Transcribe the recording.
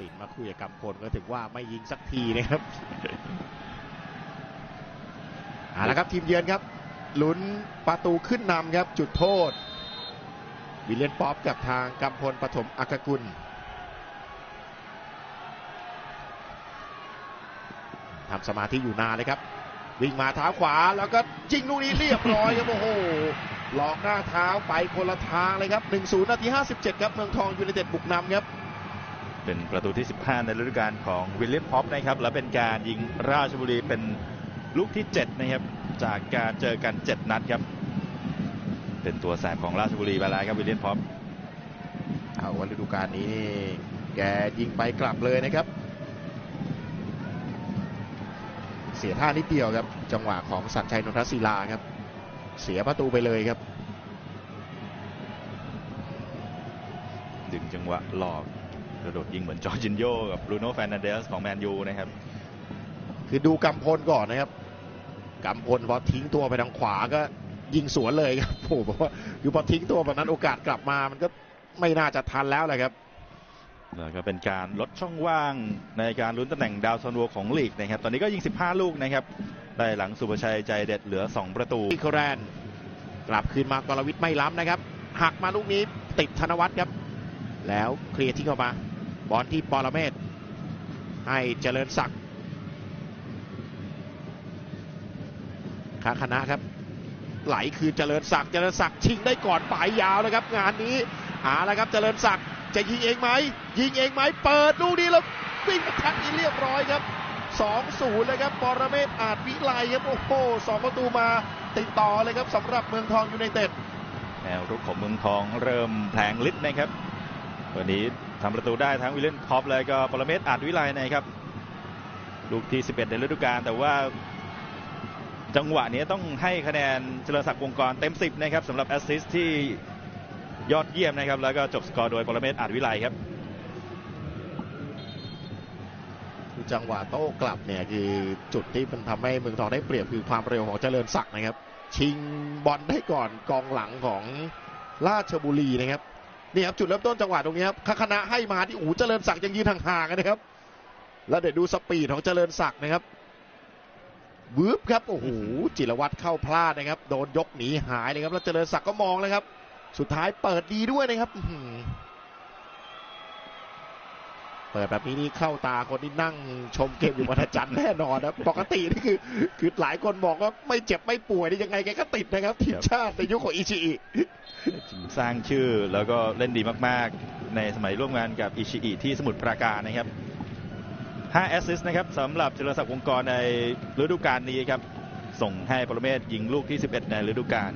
สินมาคุยกับกำพลก็ถึงว่าไม่ยิงสักทีนะครับเอาละครับทีมเยือนครับลุ้นประตูขึ้นนำครับจุดโทษ วิลเลียนป๊อปกับทางกำพลปฐมอักกุลทำสมาธิอยู่นานเลยครับ วิ่งมาเท้าขวาแล้วก็ยิงลูกนี้เรียบร้อยครับโอ้โหหลอกหน้าเท้าไปคนละทางเลยครับ 1-0 นาที 57 ครับ เมืองทองยูไนเต็ดบุกนำครับ เป็นประตูที่ 15 ในฤดูกาลของวิลเลียมพอปนะครับ และเป็นการยิงราชบุรีเป็นลูกที่ 7 นะครับ จากการเจอกัน 7 นัดครับ เป็นตัวแสบของราชบุรีไปแล้วครับวิลเลียมพอปเอาวันฤดูกาลนี้นี่แกยิงไปกลับเลยนะครับ เสียท่านิดเดียวครับ จังหวะของสัญชัยนนทศิลาครับ เสียประตูไปเลยครับ ดึงจังหวะหลอก กระโดดยิงเหมือนจอร์จินโยกับบรูโน่แฟร์นันเดสของแมนยูนะครับ คือดูกำพลก่อนนะครับกำพลพอทิ้งตัวไปทางขวาก็ยิงสวนเลยครับโอ้โหบอกว่าคือพอทิ้งตัวแบบนั้นโอกาสกลับมามันก็ไม่น่าจะทันแล้วแหละครับแล้วก็เป็นการลดช่องว่างในการลุ้นตำแหน่งดาวซันโวของลีกนะครับ ตอนนี้ก็ยิง 15 ลูกนะครับ ได้หลังสุภชัยใจเด็ดเหลือ 2 ประตูอีคแรนกลับคืนมากรวิทย์ไม่ล้ำนะครับ หักมาลูกนี้ติดธนวัฒน์ครับ แล้วเคลียร์ทิ้งออกมา บอลที่ปรเมศให้เจริญศักดิ์ขาคณะครับ ไหลคือเจริญศักดิ์เจริญศักดิ์ชิงได้ก่อนปลายยาวนะครับ งานนี้หาแล้วครับเจริญศักดิ์จะยิงเองไหมยิงเองไหมเปิดลูกนี้แล้ววิ่งมาทักอีเรียบร้อยครับ2-0เลยครับปรเมศอาจวิไลครับโอ้โหสองประตูมาติดต่อเลยครับสำหรับเมืองทองยูไนเต็ดแนวรุกของเมืองทองเริ่มแผลงฤทธิ์นะครับ วันนี้ทำประตูได้ทั้งวิลเลนพ็อปเลยก็ปรเมศอาจวิไลนะครับ ลูกที่ 11 ในฤดูกาลแต่ว่าจังหวะนี้ต้องให้คะแนนเจริญศักดิ์วงกรเต็ม 10 นะครับสำหรับแอสซิสที่ยอดเยี่ยมนะครับ แล้วก็จบสกอร์โดยปรเมศอาจวิไลครับคือจังหวะโต้กลับเนี่ยคือจุดที่มันทำให้เมืองทองได้เปรียบคือความเร็วของเจริญศักดิ์นะครับ ชิงบอลได้ก่อนกองหลังของราชบุรีนะครับ นี่ครับจุดเริ่มต้นจังหวะตรงนี้ครับคณะให้มาที่อู๋เจริญศักดิ์ยังยืนห่างๆกันนะครับ แล้วเดี๋ยวดูสปีดของเจริญศักดิ์นะครับวืบครับโอ้โหจิรวัตรเข้าพลาดนะครับ โดนยกหนีหายเลยครับแล้วเจริญศักดิ์ก็มองเลยครับ สุดท้ายเปิดดีด้วยนะครับอื ปิดแบบนี้นี่เข้าตาคนที่นั่งชมเกมอยู่วันจันทร์แน่นอนนะปกตินี่คือคือหลายคนบอกว่าไม่เจ็บไม่ป่วยนี่ยังไงแกก็ติดนะครับทีมชาติในยุคของอิชิอิสร้างชื่อแล้วก็เล่นดีมากๆ ในสมัยร่วมงานกับอิชิอิที่สมุทรปราการนะครับ5แอสซิสต์นะครับสำหรับเจริญศักดิ์วงกรในฤดูกาลนี้ครับส่งให้ปรเมศยิงลูกที่ 11 ในฤดูกาล